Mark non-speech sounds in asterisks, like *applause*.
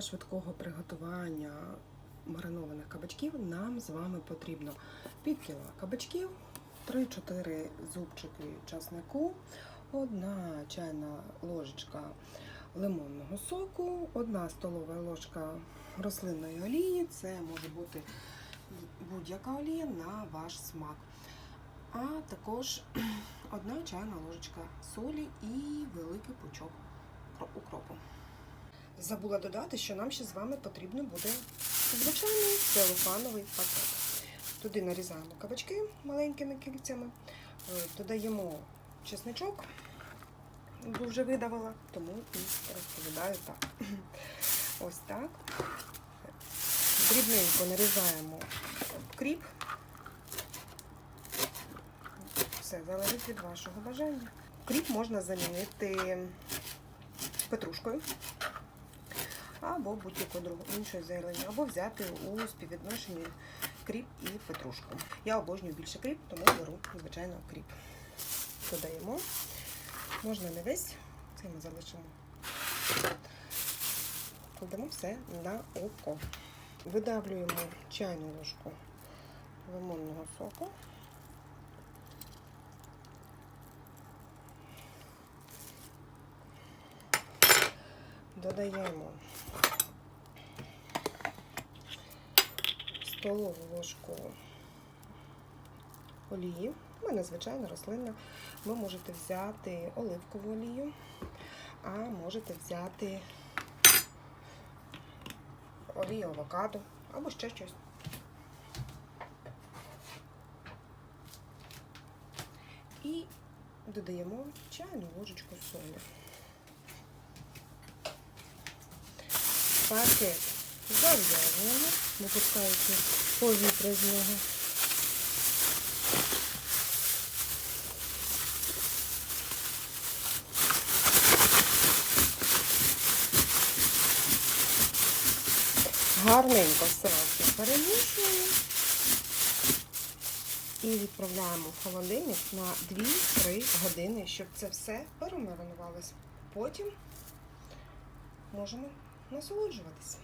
Швидкого приготування маринованих кабачків нам з вами потрібно пів кіла кабачків, 3-4 зубчики часнику, одна чайна ложечка лимонного соку, одна столова ложка рослинної олії. Це може бути будь-яка олія на ваш смак. А також *clears throat* одна чайна ложечка солі і великий пучок. Забула додати, що нам ще з вами потрібно буде звичайний целофановий пакет. Туди нарізаємо кабачки маленькими кільцями, е, додаємо чесничок, бо вже видавила, тому і розповідаю так. *clears throat* Ось так. Дрібненько нарізаємо кріп. Все залежить від вашого бажання. Кріп можна замінити петрушкою або будь-яку другу іншою зеленю, або взяти у співвідношенні кріп і петрушку. Я обожнюю більше кріп, тому беру, звичайно, кріп. Додаємо. Можна не весь, це ми залишимо. Кладемо все на око. Видавлюємо чайну ложку лимонного соку. Додаємо столову ложку олії. У мене звичайно рослинна. Ви можете взяти оливкову олію, а можете взяти олію авокадо або ще щось. І додаємо чайну ложечку солі. Пакет зав'язуємо, випускаючи повітря з нього. Гарненько все перемішуємо і відправляємо в холодильник на 2-3 години, щоб це все перемаринувалося. Потім можемо насолоджуватися.